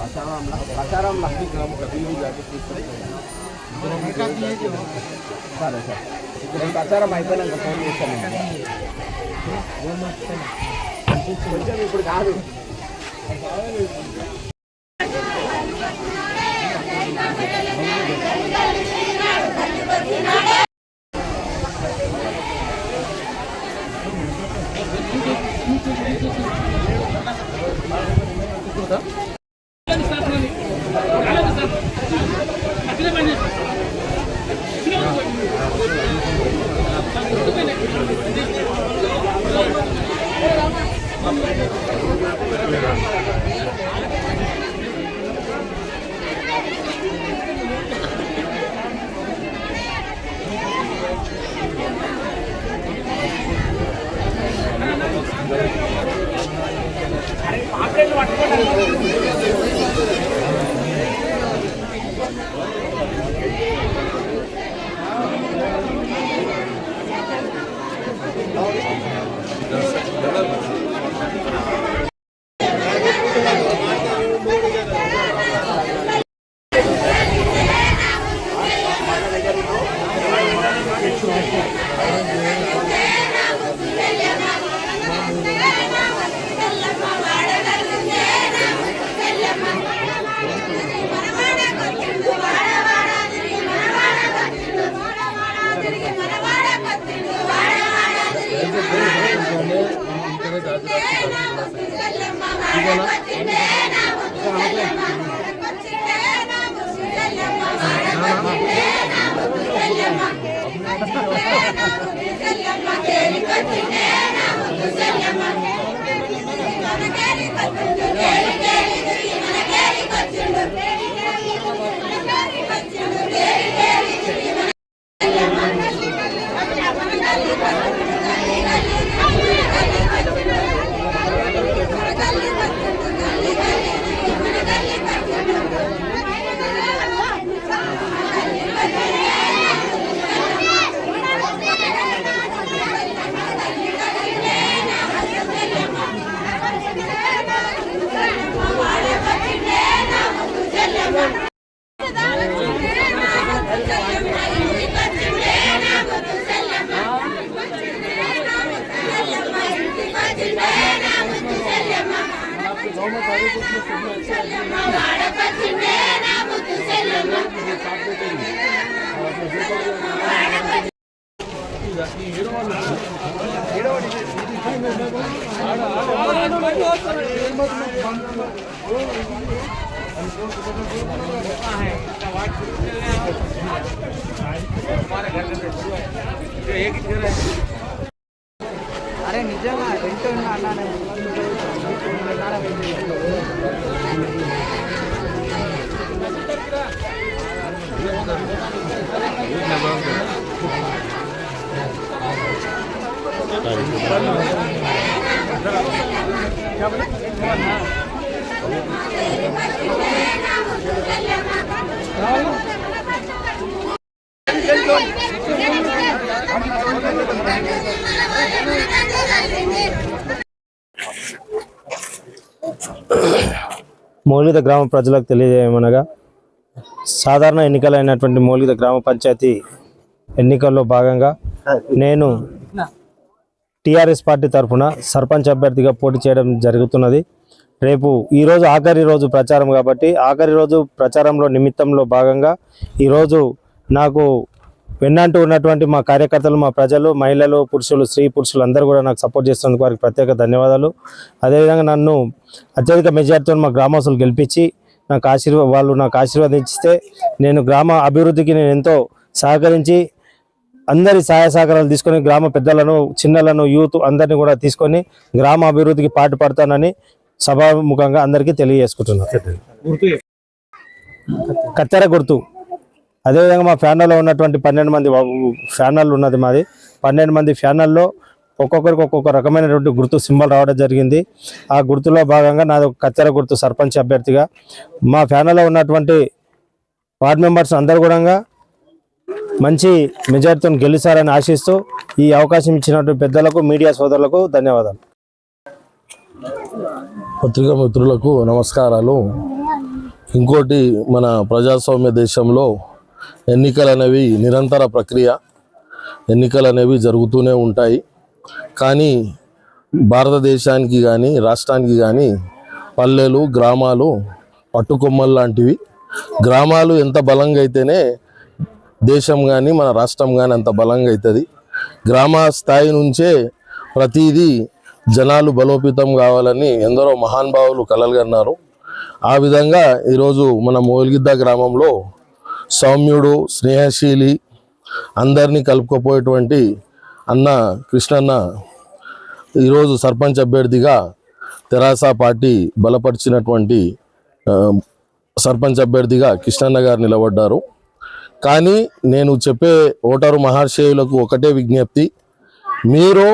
ప్రచారం లక్ష్మీ గ్రామ సరే సార్. నేను ప్రచారం అయిపోయినాక ఫోన్ చేస్తాను కొంచెం ఇప్పుడు కాదు. ఇదేనా Yeah. हमारे एक ही घर है। మౌలిక గ్రామ ప్రజలకు తెలియజేయమనగా సాధారణ ఎన్నికలైనటువంటి మౌలిక గ్రామ పంచాయతీ ఎన్నికల్లో భాగంగా నేను టీఆర్ఎస్ పార్టీ తరఫున సర్పంచ్ అభ్యర్థిగా పోటీ చేయడం జరుగుతున్నది. రేపు ఈరోజు ఆఖరి రోజు ప్రచారం కాబట్టి ఆఖరి రోజు ప్రచారంలో నిమిత్తంలో భాగంగా ఈరోజు నాకు వెన్నంటూ ఉన్నటువంటి మా కార్యకర్తలు మా ప్రజలు మహిళలు పురుషులు స్త్రీ పురుషులు అందరూ కూడా నాకు సపోర్ట్ చేస్తున్నందుకు వారికి ప్రత్యేక ధన్యవాదాలు. అదేవిధంగా నన్ను అత్యధిక మెజార్టీతో మా గ్రామస్తులు గెలిపించి నాకు ఆశీర్వా వాళ్ళు నాకు ఆశీర్వదించితే నేను గ్రామ అభివృద్ధికి నేను ఎంతో సహకరించి అందరి సహాయ సహకారాలు తీసుకొని గ్రామ పెద్దలను చిన్నలను యూత్ అందరిని కూడా తీసుకొని గ్రామ అభివృద్ధికి పాటుపడతానని సభాముఖంగా అందరికీ తెలియజేసుకుంటున్నాను. కత్తెర గుర్తు. అదేవిధంగా మా ఫ్యానల్లో ఉన్నటువంటి పన్నెండు మంది ఫ్యానల్ ఉన్నది మాది. పన్నెండు మంది ఫ్యానల్లో ఒక్కొక్కరికి ఒక్కొక్క రకమైనటువంటి గుర్తు సింబల్ రావడం జరిగింది. ఆ గుర్తులో భాగంగా నాది ఒక కత్తెర గుర్తు సర్పంచ్ అభ్యర్థిగా. మా ఫ్యానల్లో ఉన్నటువంటి వార్డ్ మెంబర్స్ అందరు కూడా మంచి మెజార్టీతో గెలుస్తారని ఆశిస్తూ ఈ అవకాశం ఇచ్చినటువంటి పెద్దలకు మీడియా సోదరులకు ధన్యవాదాలు. పత్రికా మిత్రులకు నమస్కారాలు. ఇంకోటి మన ప్రజాస్వామ్య దేశంలో ఎన్నికలు అనేవి నిరంతర ప్రక్రియ. ఎన్నికలు అనేవి జరుగుతూనే ఉంటాయి. కానీ భారతదేశానికి కానీ రాష్ట్రానికి కానీ పల్లెలు గ్రామాలు పట్టుకొమ్మలు లాంటివి. గ్రామాలు ఎంత బలంగా అయితేనే దేశం కానీ మన రాష్ట్రం కానీ అంత బలంగా అవుతుంది గ్రామ స్థాయి నుంచే ప్రతిదీ జనాలు బలోపేతం కావాలని ఎందరో మహానుభావులు కలలుగన్నారు. ఆ విధంగా ఈరోజు మన మోల్గిద్ద గ్రామంలో సౌమ్యుడు స్నేహశీలి అందరినీ కలుపుకోపోయేటువంటి అన్న కృష్ణన్న ఈరోజు సర్పంచ్ అభ్యర్థిగా తెరాస పార్టీ బలపరిచినటువంటి సర్పంచ్ అభ్యర్థిగా కృష్ణన్న గారు నిలబడ్డారు. కానీ నేను చెప్పే ఓటరు మహాశయులకు ఒకటే విజ్ఞప్తి. మీరు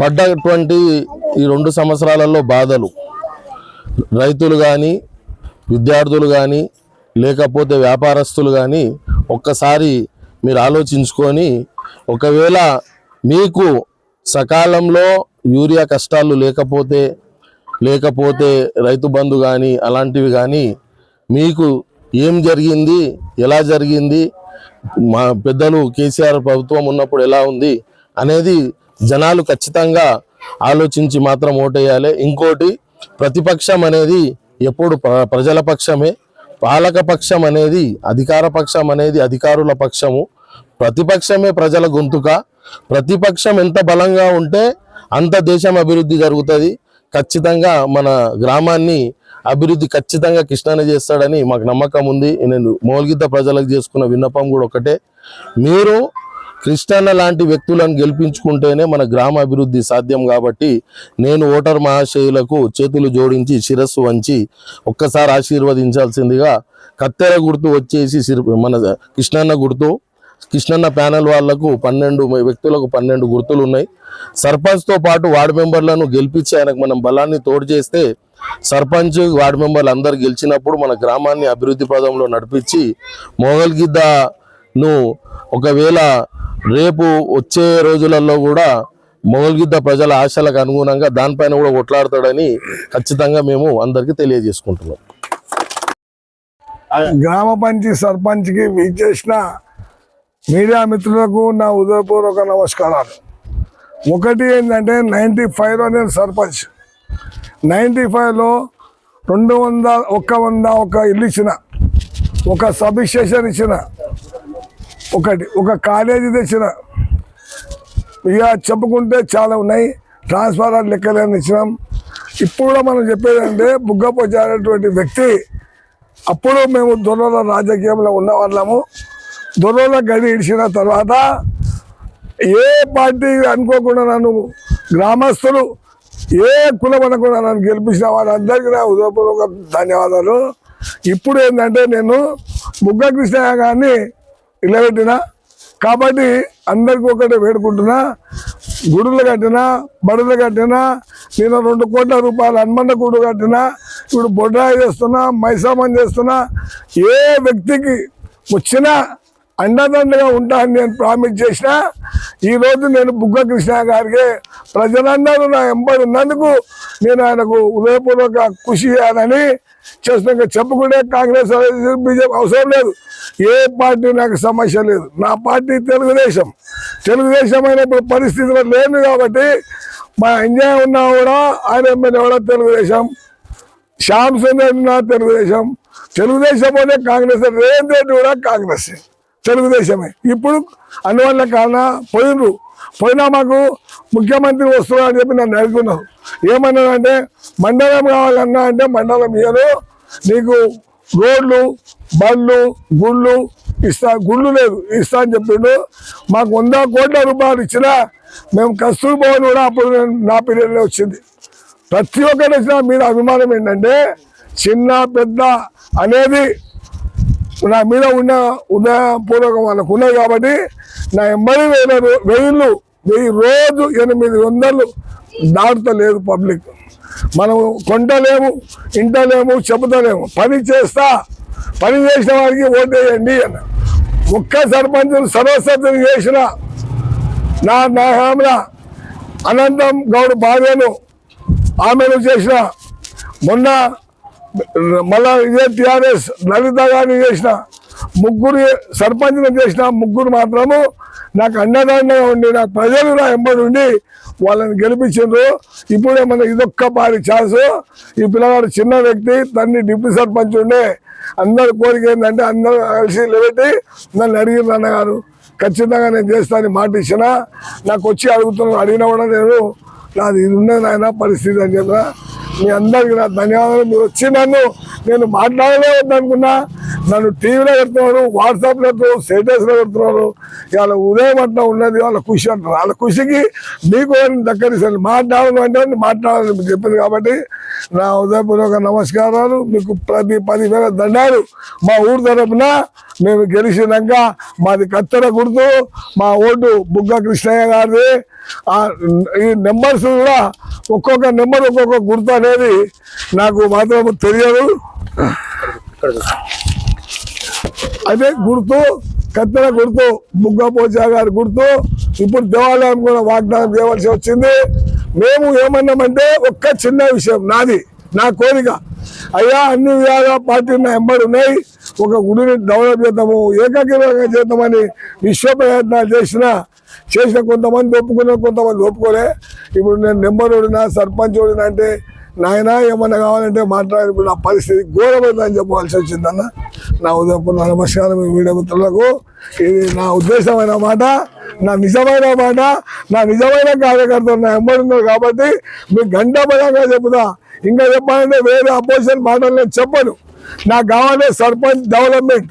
పడ్డటువంటి ఈ రెండు సంవత్సరాలలో బాధలు రైతులు కానీ విద్యార్థులు కానీ లేకపోతే వ్యాపారస్తులు కానీ ఒక్కసారి మీరు ఆలోచించుకొని ఒకవేళ మీకు సకాలంలో యూరియా కష్టాలు లేకపోతే లేకపోతే రైతు బంధు కానీ అలాంటివి కానీ మీకు ఏం జరిగింది ఎలా జరిగింది మా పెద్దలు కేసీఆర్ ప్రభుత్వం ఉన్నప్పుడు ఎలా ఉంది అనేది జనాలు ఖచ్చితంగా ఆలోచించి మాత్రం ఓటేయాలి. ఇంకోటి ప్రతిపక్షం అనేది ఎప్పుడు ప్ర- ప్రజల పక్షమే. పాలక పక్షం అనేది అధికార పక్షం అనేది అధికారుల పక్షము. ప్రతిపక్షమే ప్రజల గొంతుక. ప్రతిపక్షం ఎంత బలంగా ఉంటే అంత దేశం అభివృద్ధి జరుగుతుంది. ఖచ్చితంగా మన గ్రామాన్ని అభివృద్ధి ఖచ్చితంగా కృష్ణాన చేస్తాడని మాకు నమ్మకం ఉంది. నేను మౌలిగిత ప్రజలకు చేసుకున్న విన్నపం కూడా ఒకటే. మీరు కృష్ణన్న లాంటి వ్యక్తులను గెలిపించుకుంటేనే మన గ్రామ అభివృద్ధి సాధ్యం కాబట్టి నేను ఓటర్ మహాశయులకు చేతులు జోడించి శిరస్సు వంచి ఒక్కసారి ఆశీర్వదించాల్సిందిగా కత్తెర గుర్తు వచ్చేసి మన కృష్ణన్న గుర్తు. కృష్ణన్న ప్యానెల్ వాళ్ళకు పన్నెండు వ్యక్తులకు పన్నెండు గుర్తులు ఉన్నాయి. సర్పంచ్తో పాటు వార్డు మెంబర్లను గెలిపించి ఆయనకు మనం బలాన్ని తోడు చేస్తే సర్పంచ్ వార్డు మెంబర్లు అందరు గెలిచినప్పుడు మన గ్రామాన్ని అభివృద్ధి పదంలో నడిపించి నువ్వు ఒకవేళ రేపు వచ్చే రోజులలో కూడా మొగల్గిద్ద ప్రజల ఆశలకు అనుగుణంగా దానిపైన కూడా కొట్లాడతాడని ఖచ్చితంగా మేము అందరికీ తెలియజేసుకుంటున్నాం. గ్రామ పంచాయతీ సర్పంచ్కి విచ్చేసిన మీడియా మిత్రులకు నా ఉదయపూర్వక నమస్కారాలు. ఒకటి ఏంటంటే నైంటీ ఫైవ్లో నేను సర్పంచ్. నైంటీ ఫైవ్లో రెండు వంద ఒక్క వంద ఒక ఇల్లు ఇచ్చిన ఒక సబ్ స్టేషన్ ఇచ్చిన ఒకటి ఒక కాలేజీ తెచ్చిన. ఇక చెప్పుకుంటే చాలా ఉన్నాయి. ట్రాన్స్ఫార్మర్ లెక్కలేని ఇచ్చినాం ఇప్పుడు కూడా మనం చెప్పేది అంటే బుగ్గపోచ అనేటువంటి వ్యక్తి అప్పుడు మేము దొరల రాజకీయంలో ఉన్న వాళ్ళము దొరల గడి ఇడిచిన తర్వాత ఏ పార్టీ అనుకోకుండా నన్ను గ్రామస్తులు ఏ కులం అనకుండా నన్ను గెలిపించిన వాళ్ళందరికీ నా ఉదయపూర్వక ధన్యవాదాలు. ఇప్పుడు ఏంటంటే నేను బుగ్గ కృష్ణయ్య గారిని ఇల్లబెట్టిన కాబట్టి అందరికీ ఒకటే వేడుకుంటున్నా గుడులు కట్టినా బడులు కట్టినా నేను రెండు కోట్ల రూపాయలు హనుమంత గుడు కట్టినా ఇప్పుడు బొడ్రాయి చేస్తున్నా మైసామని చేస్తున్నా ఏ వ్యక్తికి వచ్చినా అండదండగా ఉంటానని నేను ప్రామిస్ చేసిన ఈరోజు నేను బుగ్గ కృష్ణ గారికి ప్రజలందరూ నా ఎంబడి ఉన్నందుకు నేను ఆయనకు హృదయపూర్వక కృషి చేయాలని చేస్తున్నా. చెప్పుకుంటే కాంగ్రెస్ బీజేపీ అవసరం లేదు. ఏ పార్టీ నాకు సమస్య లేదు. నా పార్టీ తెలుగుదేశం. తెలుగుదేశం అయినప్పుడు పరిస్థితిలో లేదు కాబట్టి మా ఎంజాయ్ ఉన్నా కూడా ఆయన ఎమ్మెల్యే కూడా తెలుగుదేశం. శ్యామ్ సుందర్ ఉన్నా తెలుగుదేశం. తెలుగుదేశం పోతే కాంగ్రెస్ రేవంత్ రెడ్డి కూడా కాంగ్రెస్. తెలుగుదేశమే. ఇప్పుడు అందువల్ల కాన పోయినరు పోయినా మాకు ముఖ్యమంత్రి వస్తున్నా అని చెప్పి నన్ను అడుగుతున్నావు ఏమన్నానంటే మండలం కావాలన్నా అంటే మండలం ఇయ్యరు. నీకు రోడ్లు బళ్ళు గుళ్ళు ఇస్తా గుళ్ళు లేదు ఇస్తా అని చెప్పిండు. మాకు వంద కోట్ల రూపాయలు ఇచ్చినా మేము కస్తూరి భవన్ కూడా అప్పుడు నేను నా పీరియడ్లో వచ్చింది. ప్రతి ఒక్కరు వచ్చిన మీద అభిమానం ఏంటంటే చిన్న పెద్ద అనేది నా మీద ఉన్న ఉదయపూర్వకం వాళ్ళకు ఉన్నాయి కాబట్టి నా ఎంబడి వేల రో- వెయ్యిళ్ళు వెయ్యి రోజు ఎనిమిది వందలు దాటుతలేదు పబ్లిక్. మనం కొంటలేము ఇంటలేము చెబుతలేము. పని చేస్తా పని చేసిన వారికి ఓటేయండి అన్న. ఒక్క సర్పంచులు సర్వసత్తులు చేసిన నా నా అనంతం గౌడ్ భార్యను ఆమెను చేసిన మొన్న మళ్ళా ఇదే టీఆర్ఎస్ లలిత గారిని చేసిన ముగ్గురు సర్పంచ్ని చేసిన ముగ్గురు మాత్రము నాకు అండదండగా ఉండి నాకు ప్రజలు నా ఎంబడి ఉండి వాళ్ళని గెలిపించిండ్రు. ఇప్పుడే మన ఇదొక్క పారి ఛాన్స్. ఈ పిల్లవాడు చిన్న వ్యక్తి తన్ని డిప్యూటీ సర్పంచ్ ఉండే. అందరి కోరిక ఏంటంటే అందరూ కలిసి నిలబెట్టి నన్ను అడిగింది అన్నగారు. ఖచ్చితంగా నేను చేస్తానని మాట ఇచ్చిన నాకు వచ్చి అడుగుతున్నాను అడిగినా కూడా నేను నాది ఇది ఉన్నది నాయన పరిస్థితి అని చెప్పిన. మీ అందరికీ నా ధన్యవాదాలు. మీరు వచ్చి నన్ను నేను మాట్లాడలేవద్దు అనుకున్నా నన్ను టీవీలో పెడుతున్నారు వాట్సాప్లో పెడుతున్నారు స్టేటస్లో పెడుతున్నారు. ఇవాళ ఉదయం అట్లా ఉన్నది వాళ్ళ ఖుషి అంటారు వాళ్ళ ఖుషికి మీకు దక్కరిస్తాను మాట్లాడను అంటే మాట్లాడాలని మీకు చెప్పింది కాబట్టి నా ఉదయపూర్వక నమస్కారాలు. మీకు ప్రతి పదివేల దండాలు మా ఊరు తరపున మేము గెలిచినాక మాది కత్తెర గుర్తు మా ఓటు బుగ్గ కృష్ణయ్య గారిది. ఆ ఈ నెంబర్స్ కూడా ఒక్కొక్క నెంబర్ ఒక్కొక్క గుర్తు అనేది నాకు మాత్రం తెలియదు. అదే గుర్తు కత్తెర గుర్తు బుగ్గ పోచా గారి గుర్తు ఇప్పుడు దేవాలయం కూడా వాగ్దానం చేయవలసి వచ్చింది. మేము ఏమన్నామంటే ఒక్క చిన్న విషయం నాది నా కోరిక. అయ్యా అన్ని విధాలుగా పార్టీ నా ఎంబడి ఉన్నాయి. ఒక గుడిని డెవలప్ చేద్దాము ఏకాగ్రంగా చేద్దామని విశ్వ ప్రయత్నాలు చేసిన చేసిన కొంతమంది ఒప్పుకున్నారు కొంతమంది ఒప్పుకోలే. ఇప్పుడు నేను నెంబర్ ఓడినా సర్పంచ్ ఓడినా అంటే నాయన ఏమన్నా కావాలంటే మాట్లాడి ఇప్పుడు నా పరిస్థితి ఘోరమైందని చెప్పవలసి వచ్చిందన్న నా ఉదయపూర్ నమస్కారం ఈ వీడియో మిత్రులకు. ఇది నా ఉద్దేశమైన మాట నా నిజమైన మాట నా నిజమైన కార్యకర్తలు నా ఎంబడి ఉన్నారు కాబట్టి మీకు గంట బలంగా చెబుతా. ఇంకా చెప్పాలంటే వేరే అపోజిషన్ మాటలు నేను చెప్పను. నాకు కావాలంటే సర్పంచ్ డెవలప్మెంట్.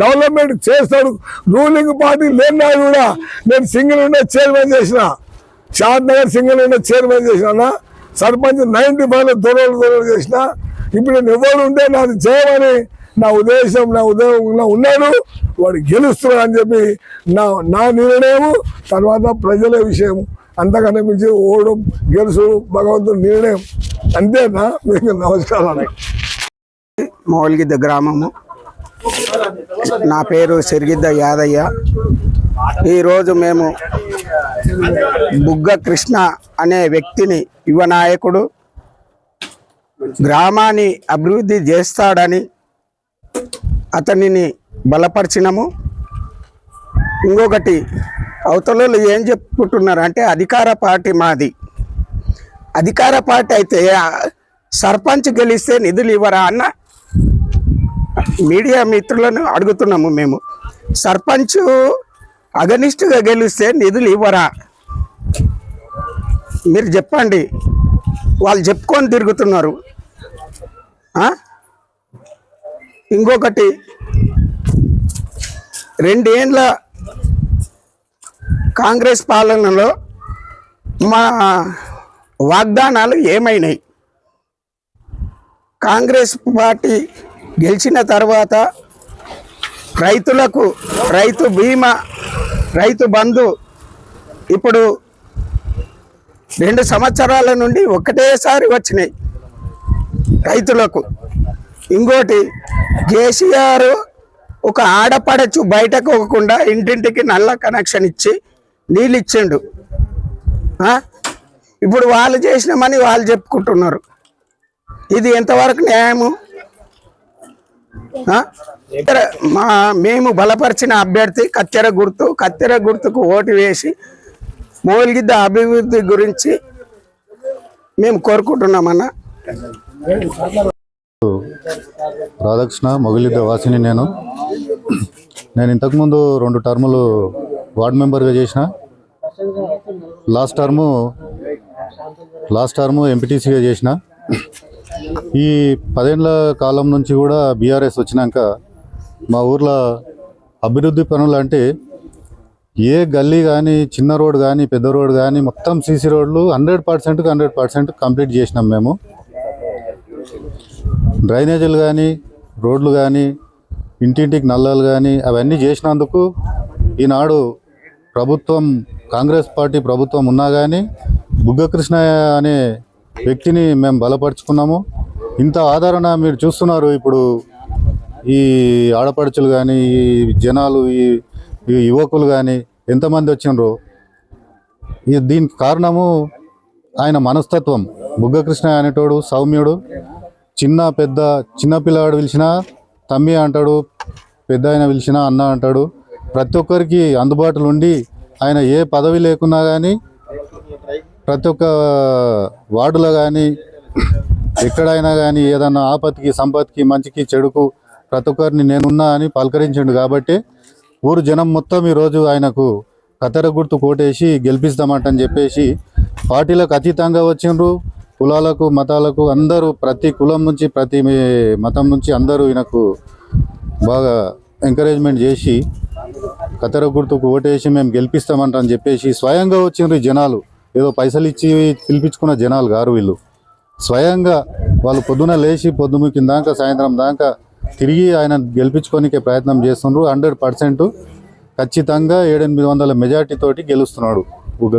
డెవలప్మెంట్ చేస్తాడు. రూలింగ్ పార్టీ లేనా కూడా నేను సింగిల్ ఉండే చైర్మన్ చేసిన. షాద్ నగర్ సింగిల్ ఉండే చైర్మన్ చేసిన సర్పంచ్ నైన్టీ ఫైవ్లో దొరలు దొరలు చేసిన. ఇప్పుడు నేను ఎవరు ఉంటే నాది చేయమని నా ఉద్దేశం నా ఉద్యోగంలో ఉన్నాడు. వాడు గెలుస్తున్నాడు అని చెప్పి నా నా నిర్ణయం తర్వాత ప్రజల విషయం. అంతకన్నా మించి ఓడం గెలుసు భగవంతుడు నిర్ణయం. అంతేనా మీకు నమస్కారాలు మౌలిగిద్ద గ్రామము. నా పేరు సిరిగిద్ద యాదయ్య. ఈరోజు మేము బుగ్గ కృష్ణ అనే వ్యక్తిని యువ నాయకుడు గ్రామాన్ని అభివృద్ధి చేస్తాడని అతనిని బలపరిచినము. ఇంకొకటి అవతలలో ఏం చెప్పుకుంటున్నారు అంటే అధికార పార్టీ మాది. అధికార పార్టీ అయితే సర్పంచ్ గెలిస్తే నిధులు ఇవ్వరా అన్న మీడియా మిత్రులను అడుగుతున్నాము మేము. సర్పంచ్ అగనిస్టుగా గెలిస్తే నిధులు ఇవ్వరా? మీరు చెప్పండి. వాళ్ళు చెప్పుకొని తిరుగుతున్నారు. ఇంకొకటి రెండేండ్ల కాంగ్రెస్ పాలనలో మా వాగ్దానాలు ఏమైనాయి? కాంగ్రెస్ పార్టీ గెలిచిన తర్వాత రైతులకు రైతు బీమా రైతు బంధు ఇప్పుడు రెండు సంవత్సరాల నుండి ఒకటేసారి వచ్చినాయి రైతులకు. ఇంకోటి కేసీఆర్ ఒక ఆడపడచ్చు బయటకు పోకుండా ఇంటింటికి నల్ల కనెక్షన్ ఇచ్చి నీళ్ళు ఇచ్చిండు. ఇప్పుడు వాళ్ళు చేసినామని వాళ్ళు చెప్పుకుంటున్నారు. ఇది ఎంతవరకు న్యాయము? మా మేము బలపరిచిన అభ్యర్థి కత్తెర గుర్తు కత్తెర గుర్తుకు ఓటు వేసి మోల్గిద్ద అభివృద్ధి గురించి మేము కోరుకుంటున్నామన్నా. రాధాకృష్ణ మొగిలిద్ద వాసిని నేను. నేను ఇంతకుముందు రెండు టర్ములు వార్డ్ మెంబర్గా చేసిన. లాస్ట్ టర్ము లాస్ట్ టర్ము ఎంపీటీసీగా చేసిన. ఈ పదేళ్ళ కాలం నుంచి కూడా బీఆర్ఎస్ వచ్చినాక మా ఊర్లో అభివృద్ధి పనులు అంటే ఏ గల్లీ కానీ చిన్న రోడ్ కానీ పెద్ద రోడ్ కానీ మొత్తం సీసీ రోడ్లు హండ్రెడ్ పర్సెంట్కి హండ్రెడ్ పర్సెంట్ కంప్లీట్ చేసినాం మేము. డ్రైనేజీలు కానీ రోడ్లు కానీ ఇంటింటికి నల్లాలు కానీ అవన్నీ చేసినందుకు ఈనాడు ప్రభుత్వం కాంగ్రెస్ పార్టీ ప్రభుత్వం ఉన్నా కానీ బుగ్గకృష్ణ అనే వ్యక్తిని మేము బలపరుచుకున్నాము. ఇంత ఆదరణ మీరు చూస్తున్నారు ఇప్పుడు ఈ ఆడపడుచులు కానీ ఈ జనాలు ఈ ఈ యువకులు కానీ ఎంతమంది వచ్చిండ్రు? ఈ దీనికి కారణము ఆయన మనస్తత్వం. బుగ్గకృష్ణ అనేటోడు సౌమ్యుడు. చిన్న పెద్ద చిన్న పిల్లవాడు పిలిచినా తమ్మి అంటాడు పెద్ద ఆయన పిలిచినా అన్న అంటాడు. ప్రతి ఒక్కరికి అందుబాటులో ఉండి ఆయన ఏ పదవి లేకున్నా కానీ ప్రతి ఒక్క వార్డులో కానీ ఎక్కడైనా కానీ ఏదన్నా ఆపత్తికి సంపత్తికి మంచికి చెడుకు ప్రతి ఒక్కరిని నేనున్నా అని పలకరించిండు కాబట్టి ఊరు జనం మొత్తం ఈరోజు ఆయనకు కత్తెర గుర్తు కోటేసి గెలిపిస్తామంటని చెప్పేసి పార్టీలకు అతీతంగా వచ్చిండ్రు. కులాలకు మతాలకు అందరూ ప్రతి కులం నుంచి ప్రతి మతం నుంచి అందరూ ఈయనకు బాగా ఎంకరేజ్మెంట్ చేసి కత్తెర గుర్తుకు ఓటేసి మేము గెలిపిస్తామంటని చెప్పేసి స్వయంగా వచ్చిండ్రు ఈ జనాలు. ఏదో పైసలు ఇచ్చి పిలిపించుకున్న జనాలు గారు వీళ్ళు. స్వయంగా వాళ్ళు పొద్దున లేచి పొద్దుముకిన దాకా సాయంత్రం దాకా తిరిగి ఆయన గెలిపించుకోనికే ప్రయత్నం చేస్తున్నారు హండ్రెడ్ పర్సెంట్ ఖచ్చితంగా ఏడెనిమిది వందల మెజార్టీతోటి గెలుస్తున్నాడు ఉగ్గ